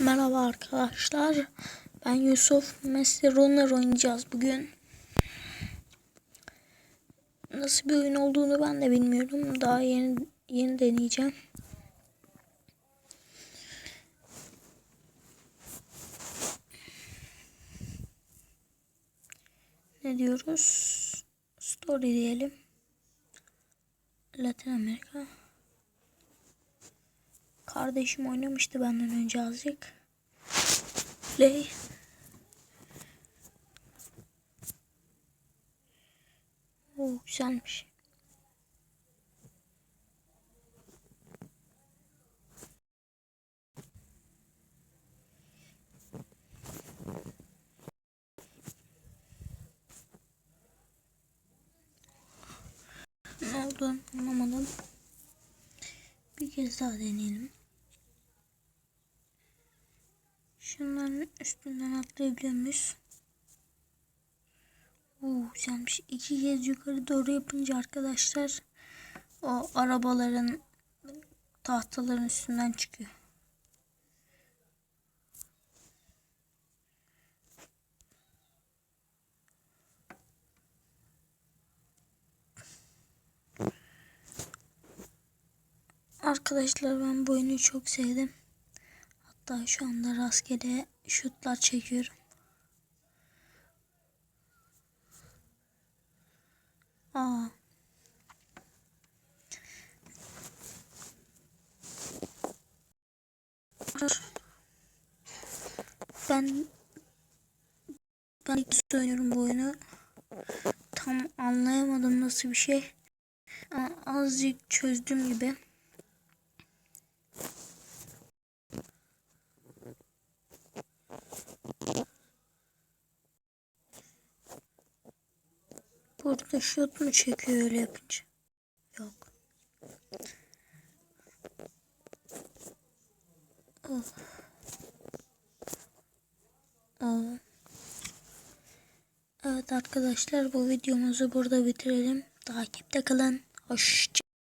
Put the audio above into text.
Merhaba arkadaşlar. Ben Yusuf. Messi Runner oynayacağız bugün. Nasıl bir oyun olduğunu ben de bilmiyorum. Daha yeni yeni deneyeceğim. Ne diyoruz? Story diyelim. Latin Amerika. Kardeşim oynamıştı benden önce azıcık. Play. Oo güzelmiş. Ne oldu anlamadım. Bir kez daha deneyelim. Şunların üstünden atlayabiliyor muyuz? Oo güzelmiş. İki kez yukarı doğru yapınca arkadaşlar o arabaların tahtaların üstünden çıkıyor. Arkadaşlar ben bu oyunu çok sevdim. Hatta şu anda rastgele şutlar çekiyorum. Aa. Ben ben ilk oynuyorum bu oyunu. Tam anlayamadım nasıl bir şey. Ama azıcık çözdüm gibi. Burada şut mu çekiyor öyle yapınca? Yok. Oh. Oh. Evet arkadaşlar bu videomuzu burada bitirelim. Takipte kalın. Hoşça